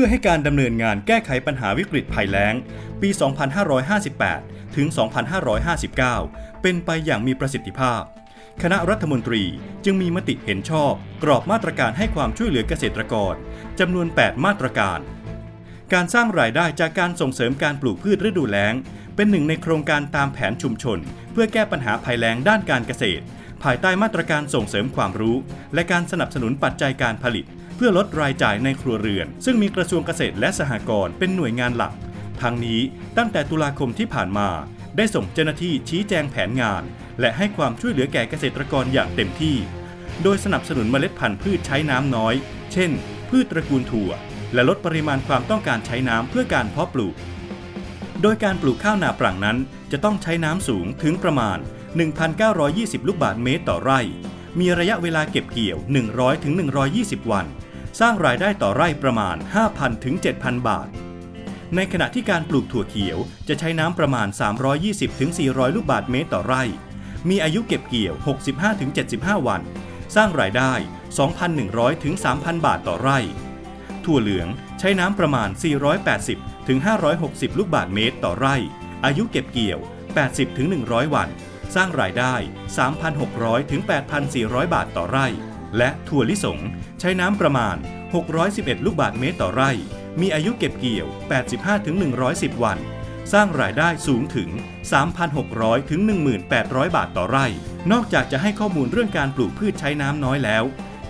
พื่อให้การดำเนินงานแก้ไขปัญหาวิกฤตภัยแล้ง ปี 2558 ถึง 2559 เป็นไปอย่างมีประสิทธิภาพ คณะรัฐมนตรีจึงมีมติเห็นชอบ กรอบมาตรการให้ความช่วยเหลือเกษตรกรจำนวน 8 มาตรการ การสร้างรายได้จากการส่งเสริมการปลูกพืชฤดูแล้ง เป็นหนึ่งในโครงการตามแผนชุมชน เพื่อแก้ปัญหาภัยแล้งด้านการเกษตร ภายใต้มาตรการส่งเสริมความรู้ และการสนับสนุนปัจจัยการผลิต เพื่อลดรายจ่ายในครัวเรือน ซึ่งมีกระทรวงเกษตรและสหกรณ์เป็นหน่วยงานหลัก ทั้งนี้ตั้งแต่ตุลาคมที่ผ่านมา ได้ส่งเจ้าหน้าที่ชี้แจงแผนงาน และให้ความช่วยเหลือแก่เกษตรกรอย่างเต็มที่ โดยสนับสนุนเมล็ดพันธุ์พืชใช้น้ำน้อย เช่น พืชตระกูลถั่ว และลดปริมาณความต้องการใช้น้ำเพื่อการเพาะปลูก โดยการปลูกข้าวนาปรังนั้น จะต้องใช้น้ำสูงถึงประมาณ 1,920 ลูกบาศก์เมตรต่อไร่ มีระยะเวลาเก็บเกี่ยว 100ถึง120 วัน สร้างรายได้ต่อไร่ประมาณ 5,000ถึง7,000 บาท ในขณะที่การปลูกถั่วเขียวจะใช้น้ำประมาณ 320ถึง400 ลูกบาศก์เมตรต่อไร่ มีอายุเก็บเกี่ยว 65ถึง75 วัน สร้างรายได้ 2,100ถึง3,000 บาทต่อไร่ ถั่วเหลืองใช้น้ำประมาณ 480ถึง560 ลูกบาศก์เมตรต่อไร่ อายุเก็บเกี่ยว 80ถึง100 วัน สร้างรายได้ 3,600ถึง8,400 บาทต่อไร่ และถั่วลิสง ใช้น้ำประมาณ 611 ลูกบาศก์เมตรต่อไร่ มีอายุเก็บเกี่ยว 85ถึง110 วัน สร้างรายได้สูงถึง 3,600 ถึง 1,800 บาทต่อไร่ นอกจากจะให้ข้อมูลเรื่องการปลูกพืชใช้น้ำน้อยแล้ว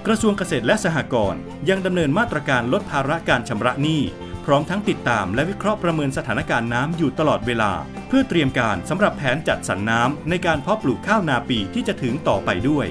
กระทรวงเกษตรและสหกรณ์ยังดำเนินมาตรการลดภาระการชำระหนี้พร้อมทั้งติดตามและวิเคราะห์ประเมินสถานการณ์น้ำอยู่ตลอดเวลา เพื่อเตรียมการสำหรับแผนจัดสรรน้ำในการเพาะปลูกข้าวนาปีที่จะถึงต่อไปด้วย